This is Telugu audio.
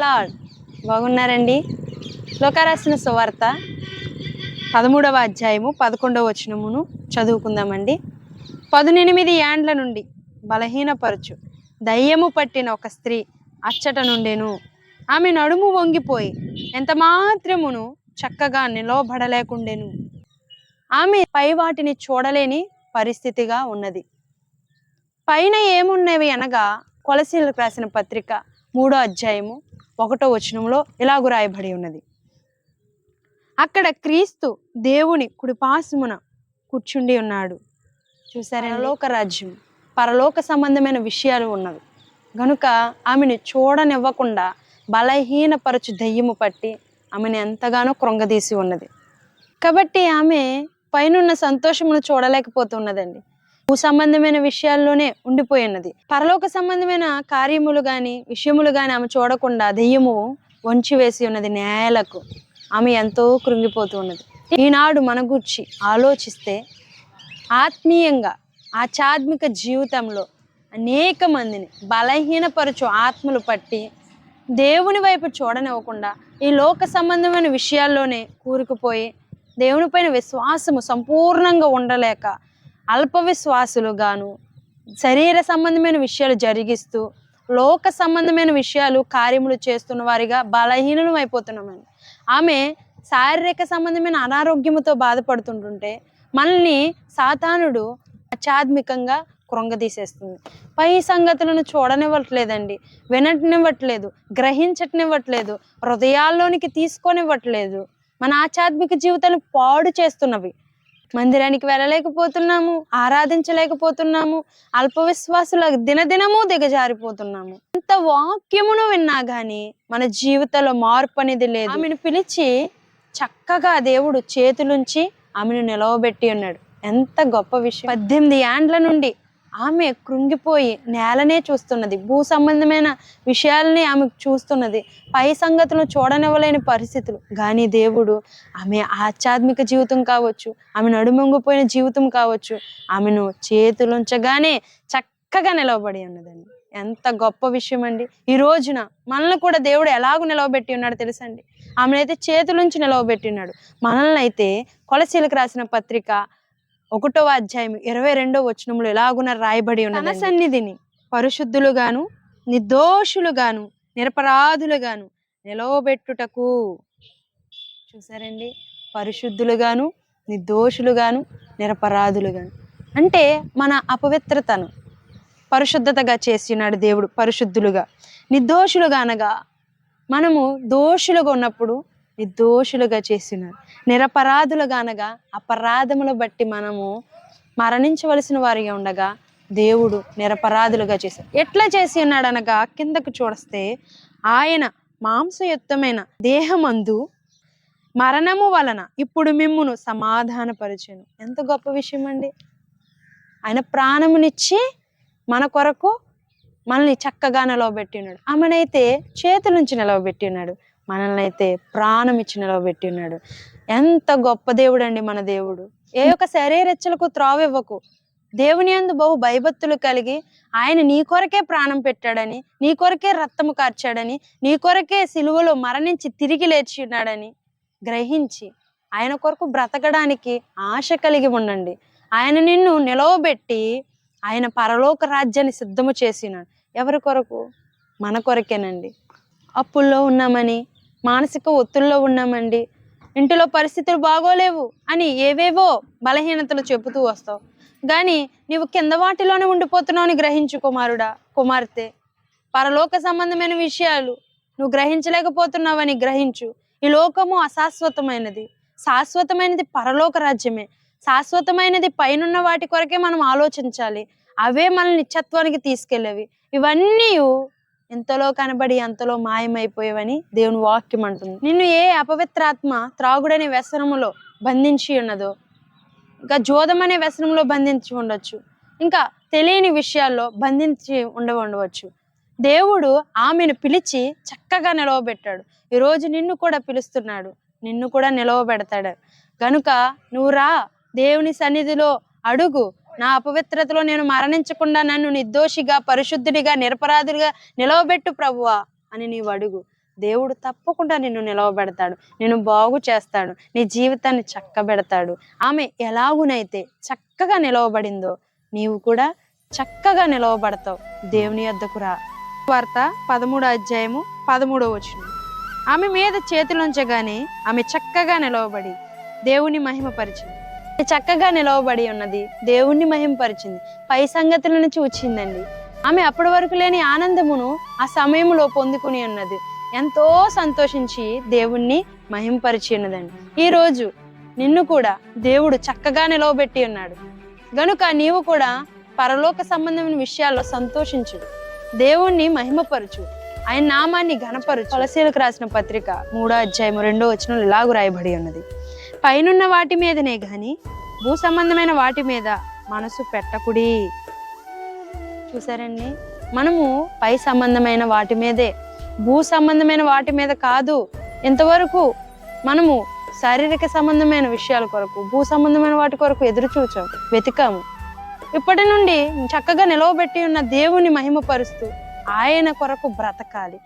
లార్డ్ బాగున్నారండి. లోకారాసిన సువార్త పదమూడవ అధ్యాయము పదకొండవ వచనమును చదువుకుందామండి. పదునెనిమిది ఏండ్ల నుండి బలహీనపరచు. దయ్యము పట్టిన ఒక స్త్రీ అచ్చట నుండెను. ఆమె నడుము వంగిపోయి ఎంత మాత్రమును చక్కగా నిలవబడలేకుండెను. ఆమె పై వాటిని చూడలేని పరిస్థితిగా ఉన్నది. పైన ఏమున్నవి అనగా కొలసీలకు రాసిన పత్రిక మూడో అధ్యాయము ఒకటో వచనంలో ఇలాగు రాయబడి ఉన్నది. అక్కడ క్రీస్తు దేవుని కుడిపాసమున కూర్చుండి ఉన్నాడు. చూసారా పరలోక రాజ్యం పరలోక సంబంధమైన విషయాలు ఉన్నవి. గనుక ఆమెను చూడనివ్వకుండా బలహీనపరచు దయ్యము పట్టి ఆమెను ఎంతగానో కృంగదీసి ఉన్నది. కాబట్టి ఆమె పైనున్న సంతోషమును చూడలేకపోతున్నదండి. భూ సంబంధమైన విషయాల్లోనే ఉండిపోయి ఉన్నది పరలోక సంబంధమైన కార్యములు గాని విషయములు గాని ఆమె చూడకుండా దెయ్యము వంచి వేసి ఉన్నది నేలకు. ఆమె ఎంతో కృంగిపోతూ ఉన్నది. ఈనాడు మన గురించి ఆలోచిస్తే ఆత్మీయంగా ఆధ్యాత్మిక జీవితంలో అనేక మందిని బలహీనపరచు ఆత్మలు పట్టి దేవుని వైపు చూడనివ్వకుండా ఈ లోక సంబంధమైన విషయాల్లోనే కూరుకుపోయి దేవునిపైన విశ్వాసము సంపూర్ణంగా ఉండలేక అల్పవిశ్వాసులుగాను శరీర సంబంధమైన విషయాలు జరిగిస్తూ లోక సంబంధమైన విషయాలు కార్యములు చేస్తున్న వారిగా బలహీనలు అయిపోతున్నామని ఆమె శారీరక సంబంధమైన అనారోగ్యముతో బాధపడుతుంటుంటే మనల్ని సాతానుడు ఆధ్యాత్మికంగా కృంగదీసేస్తుంది. పై సంగతులను చూడనివ్వట్లేదండి వినటనివ్వట్లేదు గ్రహించటనివ్వట్లేదు హృదయాల్లోనికి తీసుకొనివ్వట్లేదు. మన ఆధ్యాత్మిక జీవితాలు పాడు చేస్తున్నవి. మందిరానికి వెళ్ళలేకపోతున్నాము ఆరాధించలేకపోతున్నాము అల్ప విశ్వాసుల దినదినము దిగజారిపోతున్నాము. ఎంత వాక్యమును విన్నా గాని మన జీవితంలో మార్పు అనేది లేదు. ఆమెను పిలిచి చక్కగా దేవుడు చేతులుంచి ఆమెను నిలవబెట్టి ఉన్నాడు. ఎంత గొప్ప విషయం. పద్దెనిమిది ఏండ్ల నుండి ఆమె కృంగిపోయి నేలనే చూస్తున్నది. భూ సంబంధమైన విషయాల్ని ఆమె చూస్తున్నది. పై సంగతులను చూడనివ్వలేని పరిస్థితులు. కానీ దేవుడు ఆమె ఆధ్యాత్మిక జీవితం కావచ్చు ఆమె నడుమొంగిపోయిన జీవితం కావచ్చు ఆమెను చేతులుంచగానే చక్కగా నిలవబడి ఉన్నదండి. ఎంత గొప్ప విషయం అండి ఈ రోజున మనల్ని కూడా దేవుడు ఎలాగో నిలవబెట్టి ఉన్నాడు తెలుసండి? ఆమెనైతే చేతులుంచి నిలవబెట్టి ఉన్నాడు. మనల్ని అయితే కొలసీలకు రాసిన పత్రిక ఒకటవ అధ్యాయం ఇరవై రెండో వచనంలో ఎలాగున రాయబడి ఉన్న తన సన్నిధిని. పరిశుద్ధులుగాను నిర్దోషులుగాను నిరపరాధులుగాను నిలవబెట్టుటకు. చూసారండి? పరిశుద్ధులుగాను నిర్దోషులుగాను నిరపరాధులుగాను. అంటే మన అపవిత్రతను పరిశుద్ధతగా చేస్తున్నాడు దేవుడు పరిశుద్ధులుగా. నిర్దోషులుగా అనగా మనము దోషులుగా ఉన్నప్పుడు నిర్దోషులుగా చేసినాడు నిరపరాధులుగా అనగా అపరాధములు బట్టి మనము మరణించవలసిన వారిగా ఉండగా దేవుడు నిరపరాధులుగా చేశాడు. ఎట్లా చేసి ఉన్నాడు అనగా కిందకు చూడస్తే ఆయన మాంసయుక్తమైన దేహమందు మరణము వలన ఇప్పుడు మిమ్మును సమాధానపరిచాను. ఎంత గొప్ప విషయం అండి. ఆయన ప్రాణమునిచ్చి మన కొరకు మనల్ని చక్కగా నిలవబెట్టి ఉన్నాడు ఆమెనైతే చేతుల నుంచి నిలవబెట్టి ఉన్నాడు మనల్ని అయితే ప్రాణం ఇచ్చి నిలవబెట్టి ఉన్నాడు ఎంత గొప్ప దేవుడు అండి మన దేవుడు. ఏ యొక్క శరీరెచ్చలకు త్రావివ్వకు. దేవుని యందు బహు భయభక్తులు కలిగి ఆయన నీ కొరకే ప్రాణం పెట్టాడని నీ కొరకే రక్తము కార్చాడని నీ కొరకే సిలువలో మరణించి తిరిగి లేచి ఉన్నాడని గ్రహించి ఆయన కొరకు బ్రతకడానికి ఆశ కలిగి ఉండండి. ఆయన నిన్ను నిలవబెట్టి ఆయన పరలోక రాజ్యాన్ని సిద్ధము చేసినాడు. ఎవరి కొరకు? మన కొరకేనండి. అప్పుల్లో ఉన్నామని మానసిక ఒత్తుల్లో ఉన్నామండి. ఇంటిలో పరిస్థితులు బాగోలేవు అని ఏవేవో బలహీనతలు చెబుతూ వస్తావు. కానీ నీవు కింద వాటిలోనే ఉండిపోతున్నావు అని గ్రహించు కుమారుడా కుమార్తె. పరలోక సంబంధమైన విషయాలు నువ్వు గ్రహించలేకపోతున్నావని గ్రహించు. ఈ లోకము అశాశ్వతమైనది. శాశ్వతమైనది పరలోక రాజ్యమే. శాశ్వతమైనది పైనున్న వాటి కొరకే మనం ఆలోచించాలి. అవే మన నిత్యత్వానికి తీసుకెళ్ళేవి. ఇవన్నీ ఎంతలో కనబడి అంతలో మాయమైపోయేవని దేవుని వాక్యం అంటుంది. నిన్ను ఏ అపవిత్రాత్మ త్రాగుడనే వ్యసనములో బంధించి ఉన్నదో ఇంకా జోదం అనే వ్యసనంలో బంధించి ఉండొచ్చు ఇంకా తెలియని విషయాల్లో బంధించి ఉండ ఉండవచ్చు. దేవుడు ఆమెను పిలిచి చక్కగా నిలవబెట్టాడు. ఈరోజు నిన్ను కూడా పిలుస్తున్నాడు నిన్ను కూడా నిలవబెడతాడు. గనుక నువ్వు రా దేవుని సన్నిధిలో అడుగు నా అపవిత్రతలో నేను మరణించకుండా నన్ను నిర్దోషిగా పరిశుద్ధుడిగా నిరపరాధుడిగా నిలవబెట్టు ప్రభువా అని నీవు అడుగు. దేవుడు తప్పకుండా నిన్ను నిలవబెడతాడు. నిన్ను బాగు చేస్తాడు. నీ జీవితాన్ని చక్కబెడతాడు. ఆమె ఎలాగునైతే చక్కగా నిలవబడిందో నీవు కూడా చక్కగా నిలవబడతావు. దేవుని యొద్దకు రా. వార్త పదమూడో అధ్యాయము పదమూడో వచ్చిన ఆమె మీద చేతులుంచగానే ఆమె చక్కగా నిలవబడి దేవుని మహిమపరిచింది. చక్కగా నిలవబడి ఉన్నది. దేవుణ్ణి మహింపరిచింది. పై సంగతులను చూచిందండి. ఆమె అప్పటి వరకు లేని ఆనందమును ఆ సమయంలో పొందుకుని ఉన్నది. ఎంతో సంతోషించి దేవుణ్ణి మహింపరిచి ఉన్నదండి. ఈరోజు నిన్ను కూడా దేవుడు చక్కగా నిలవబెట్టి ఉన్నాడు. గనుక నీవు కూడా పరలోక సంబంధమైన విషయాల్లో సంతోషించు. దేవుణ్ణి మహిమపరచు. ఆయన నామాన్ని ఘనపరచు. తులసీలకు రాసిన పత్రిక మూడో అధ్యాయం రెండో వచనం ఇలాగు రాయబడి ఉన్నది. పైనున్న వాటి మీదనే గాని భూ సంబంధమైన వాటి మీద మనసు పెట్టకుడి. చూసారండి? మనము పై సంబంధమైన వాటి మీదే భూ సంబంధమైన వాటి మీద కాదు ఇంతవరకు మనము శారీరక సంబంధమైన విషయాల కొరకు భూ సంబంధమైన వాటి కొరకు ఎదురు చూచాం వెతికాము. ఇప్పటి నుండి చక్కగా నిలవబెట్టి ఉన్న దేవుని మహిమపరుస్తూ ఆయన కొరకు బ్రతకాలి.